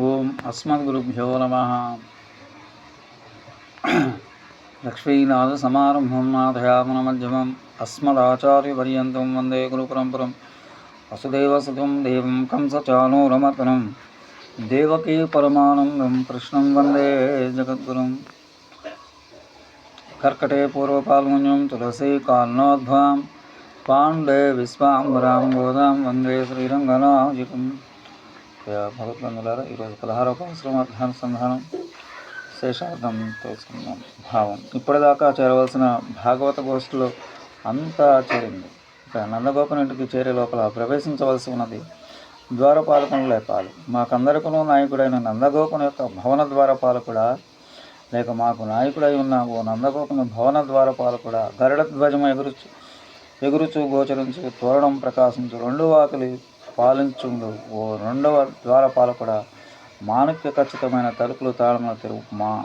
ఓం అస్మద్గురుభ్యో నమ. లక్ష్మీనాథసమారంభం నాథయామనమధ్యమం అస్మదాచార్యపర్యంతం వందే గురు పరంపరం వసుదేవసుతం దేవం కంసచానూరమర్దనం. దేవకీ పరమానందం కృష్ణం వందే జగద్గురుం. కర్కటే పూర్వపాల్మున్యం తులసీ కాల్నోద్భాం పాండే విశ్వాంబరాం గోదాం వందే శ్రీరంగనాయకం భగవద్బంధులారా ఈరోజు పదహారవ సంవత్సరం అర్థానుసంధానం శేషార్థం తెలుసుకుందాం. భావం. ఇప్పటిదాకా చేరవలసిన భాగవత గోష్ఠిలో అంతా చేరింది. ఇక నందగోపన్ ఇంటికి చేరే లోపల ప్రవేశించవలసి ఉన్నది ద్వారపాలకులు లేపాలి మాకందరికీ నాయకుడైన నందగోపన యొక్క భవన ద్వారపాలకుడా? లేక మాకు నాయకుడై ఉన్న ఓ నందగోపన భవన ద్వారపాలకుడా? గరుడ ధ్వజం ఎగురుచు ఎగురుచు గోచరించు తోరణం ప్రకాశించు రెండు వాకిలి పాలించుండు. ఓ రెండవ ద్వారపాలకుడ మాణిక్య ఖచ్చితమైన తలుపులు తాళములు తెరువు మా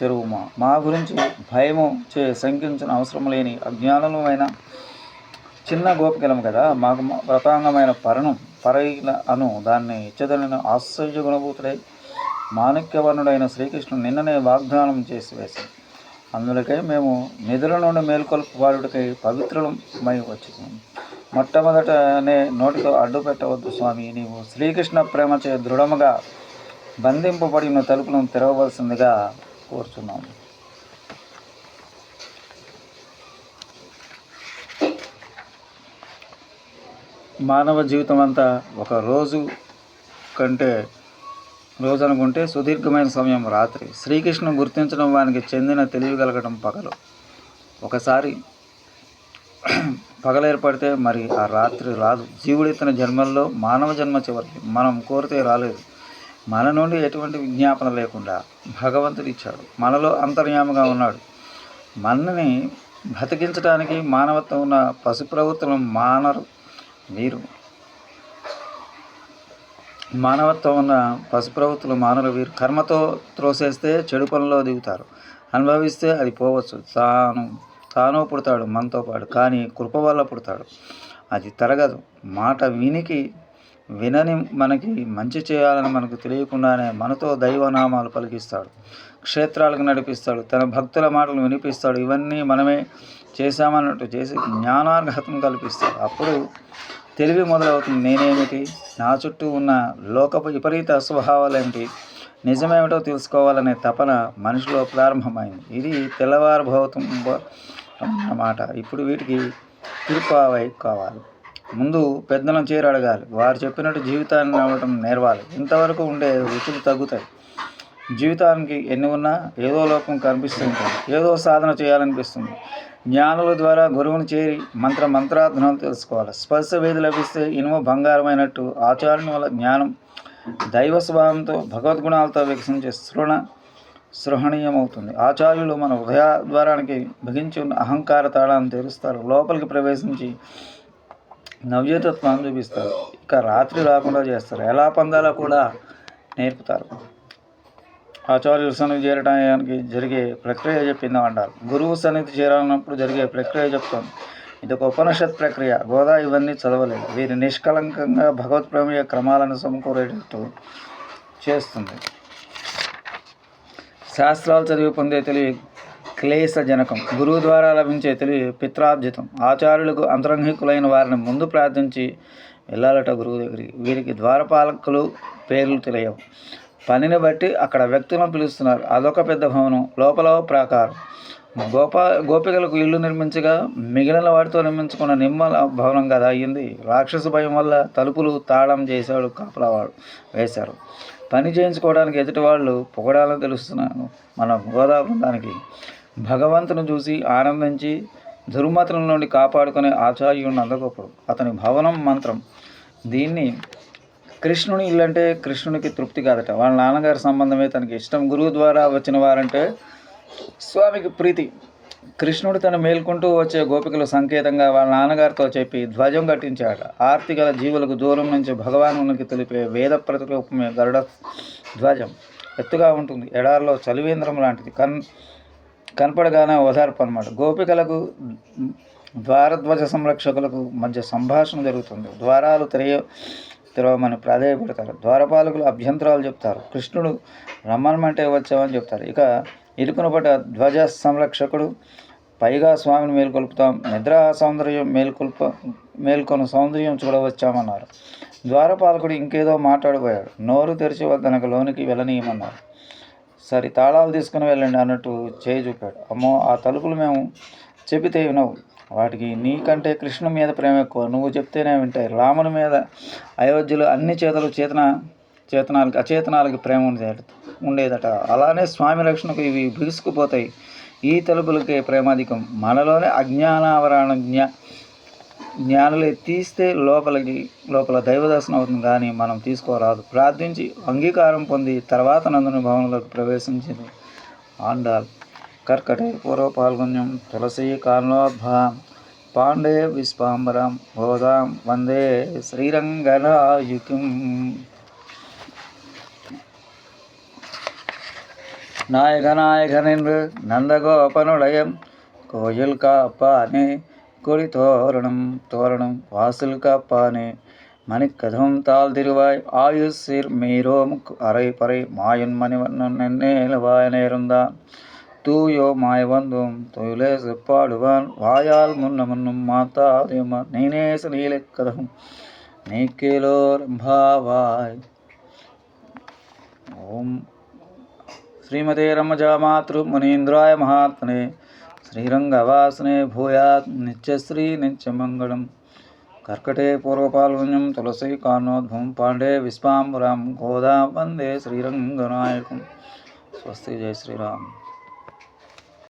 తెరువుమా. మా గురించి భయము చే శంకించిన అవసరం లేని అజ్ఞానమైన చిన్న గోపికలం కదా. మాకు వ్రతాంగమైన పరణం పరైల అను దాన్ని ఇచ్చేదనని ఆశ్చర్య గుణభూతుడై మాణిక్యవర్ణుడైన శ్రీకృష్ణుడు నిన్ననే వాగ్దానం చేసి వేశాడు. అందులకై మేము నిధుల నుండి మేల్కొల్పు వాడుకై పవిత్రమై వచ్చినాం. మొట్టమొదటనే నోటితో అడ్డు పెట్టవద్దు స్వామి. నీవు శ్రీకృష్ణ ప్రేమచే దృఢముగా బంధింపబడిన తలుపులను తెరవవలసిందిగా కోరుచున్నాము. మానవ జీవితం అంతా ఒక రోజు కంటే రోజు అనుకుంటే సుదీర్ఘమైన సమయం రాత్రి. శ్రీకృష్ణుని గుర్తించడం వానికి చెందిన తెలివి కలగడం పగలు. ఒకసారి పగలేర్పడితే మరి ఆ రాత్రి రాదు. జీవుడెత్తిన జన్మల్లో మానవ జన్మ చివరికి మనం కోరితే రాలేదు. మన నుండి ఎటువంటి విజ్ఞాపన లేకుండా భగవంతుడు ఇచ్చాడు. మనలో అంతర్యామగా ఉన్నాడు. మనని బతికించడానికి మానవత్వం ఉన్న పశు ప్రవృత్తులను మానరు. వీరు మానవత్వం ఉన్న పశు ప్రవృత్తులు మానవులు వీరు కర్మతో త్రోసేస్తే చెడు పనిలో దిగుతారు. అనుభవిస్తే అది పోవచ్చు. తాను తాను పుడతాడు మనతో పాటు కానీ కృప వల్ల పుడతాడు. అది తరగదు. మాట వినికి వినని మనకి మంచి చేయాలని మనకు తెలియకుండానే మనతో దైవనామాలు పలికిస్తాడు. క్షేత్రాలకు నడిపిస్తాడు. తన భక్తుల మాటలు వినిపిస్తాడు. ఇవన్నీ మనమే చేశామన్నట్టు చేసి జ్ఞానార్హతను కల్పిస్తాడు. అప్పుడు తెలివి మొదలవుతుంది. నేనేమిటి? నా చుట్టూ ఉన్న లోకపు విపరీత స్వభావాలేంటి నిజమేమిటో తెలుసుకోవాలనే తపన మనిషిలో ప్రారంభమైంది. ఇది అన్నమాట. ఇప్పుడు వీటికి తిరుపావై కావాలి. ముందు పెద్దలను చేరి అడగాలి. వారు చెప్పినట్టు జీవితాన్ని నవ్వటం నేర్వాలి. ఇంతవరకు ఉండే రుచులు తగ్గుతాయి. జీవితానికి ఎన్ని ఉన్నా ఏదో లోకం కనిపిస్తూ ఉంటుంది. ఏదో సాధన చేయాలనిపిస్తుంది. జ్ఞానుల ద్వారా గురువుని చేరి మంత్ర మంత్రార్థనాలు తెలుసుకోవాలి. స్పర్శ వేది లభిస్తే ఇనుమ బంగారమైనట్టు ఆచార్యుని వల్ల జ్ఞానం దైవ స్వభావంతో భగవద్గుణాలతో వికసించే సృణ సృహణీయమవుతుంది. ఆచార్యులు మన హృదయ ద్వారానికి బిగించి ఉన్న అహంకార తాళాన్ని తెరుస్తారు. లోపలికి ప్రవేశించి నవ్యతత్వాన్ని చూపిస్తారు. ఇక రాత్రి రాకుండా చేస్తారు. ఎలా పొందాలో కూడా నేర్పుతారు. ఆచార్యుల సన్నిధి చేరడానికి జరిగే ప్రక్రియ చెప్పింది అంటారు. గురువు సన్నిధి చేరాలన్నప్పుడు జరిగే ప్రక్రియ చెప్తాను ఇది ఒక ఉపనిషత్ ప్రక్రియ. గోదా ఇవన్నీ చదవలేదు. వీరి నిష్కలంకంగా భగవత్ ప్రమేయ క్రమాలను సమకూరేటట్టు చేస్తుంది. శాస్త్రాలు చదివి పొందే తెలివి క్లేశజనకం. గురువు ద్వారా లభించే తెలివి పిత్రార్జితం. ఆచార్యులకు అంతరంగికులైన వారిని ముందు ప్రార్థించి వెళ్ళాలట గురువు దగ్గరికి. వీరికి ద్వారపాలకులు పేర్లు తెలియవు. పనిని బట్టి అక్కడ వ్యక్తులను పిలుస్తున్నారు. అదొక పెద్ద భవనం. లోపల ప్రాకారం. గోపా గోపికలకు ఇల్లు నిర్మించగా మిగిలిన వాటితో నిర్మించుకున్న నిమ్మల భవనం కదా అయ్యింది. రాక్షస భయం వల్ల తలుపులు తాళం చేశాడు కాపలావాడు వేశారు. పని చేయించుకోవడానికి ఎదుటి వాళ్ళు పొగడాలని తెలుస్తున్నాను. మన గోదా బృందానికి భగవంతుని చూసి ఆనందించి దుర్మతుల నుండి కాపాడుకునే ఆచార్యుడిని అందగొప్పడు అతని భవనం మంత్రం దీన్ని కృష్ణుని ఇల్లు అంటే కృష్ణునికి తృప్తి కాదట. వాళ్ళ నాన్నగారి సంబంధమే తనకి ఇష్టం. గురువు ద్వారా వచ్చిన వారంటే స్వామికి ప్రీతి. కృష్ణుడు తను మేల్కొంటూ వచ్చే గోపికల సంకేతంగా వాళ్ళ నాన్నగారితో చెప్పి ధ్వజం కట్టించాడు. ఆర్తి గల జీవులకు దూరం నుంచి భగవానునికి తెలిపే వేద ప్రతిరూపమే గరుడ ధ్వజం. ఎత్తుగా ఉంటుంది. ఎడారిలో చలివేంద్రం లాంటిది. కన్ కనపడగానే ఓదార్పు అనమాట గోపికలకు ద్వారధ్వజ సంరక్షకులకు మధ్య సంభాషణ జరుగుతుంది. ద్వారాలు తెరయ తెరవమని ప్రాధాయపడతారు. ద్వారపాలకులు అభ్యంతరాలు చెప్తారు. కృష్ణుడు రమ్మనమంటే వచ్చామని చెప్తారు. ఇక ఇరుకున పడ్డ ధ్వజ సంరక్షకుడు. పైగా స్వామిని మేల్కొల్పుతాం. నిద్ర సౌందర్యం మేల్కొల్ప మేల్కొన్న సౌందర్యం చూడవచ్చామన్నారు. ద్వారపాలకుడు ఇంకేదో మాట్లాడబోయాడు. నోరు తెరిచి వద్దనకు లోనికి వెళ్ళనీయమన్నారు. సరే తాళాలు తీసుకుని వెళ్ళండి అన్నట్టు చేయి చూపాడు. అమ్మో ఆ తలుపులు మేము చెబితే వినవు. వాటికి నీకంటే కృష్ణ మీద ప్రేమ ఎక్కువ. నువ్వు చెప్తేనే వింటాయి. రాముని మీద అయోధ్యలో అన్ని చేతలు చేతన చేతనాలకి అచేతనాలకి ప్రేమ ఉండేదట ఉండేదట. అలానే స్వామి రక్షణకు ఇవి బిగుసుకుపోతాయి. ఈ తలుపులకే ప్రేమాధికం. మనలోనే అజ్ఞానావరణ జ్ఞా జ్ఞానులు తీస్తే లోపలికి లోపల దైవదర్శనం అవుతుంది కానీ మనం తీసుకోరాదు. ప్రార్థించి అంగీకారం పొంది తర్వాత నందుని భవనంలోకి ప్రవేశించింది. ఆండాల్. కర్కటే పూర్వ పాల్గొన్యం తులసి కాన్లోద్భాం పాండే విశ్వాంబరం బోధాం వందే శ్రీరంగనాయుకిం. நாயகநாயகனென்று நந்தகோபனுடையம் கோயில் காப்பானே கொடி தோரணம் தோரணம் வாசல் காப்பானே மணிக்கதவும் தாழ் திருவாய் ஆயுசீர் மீரோம் அரை பறை மாயன் மணிவண்ணன் நென்னேலவாய நேர்ந்தான். தூயோ மாய வந்தோம் தொயிலே செப்பாடுவான் வாயால் முன்ன முன்னும் மாத்தாதியம்மா நீநேச நீலை கதகம் நீக்கிலோர் பாவாய். ஓம் శ్రీమతే రమజా మునీంద్రాయ మహాత్మనే. శ్రీరంగవాసనే భూయాత్ నిత్యశ్రీ నిత్యమంగళం. కర్కటే పూర్వపాల్గొన్యం తులసి కానోద్భవం పాండే విశ్వాంబరం గోదా వందే శ్రీరంగనాయకం. స్వస్తి జయ శ్రీరామ్.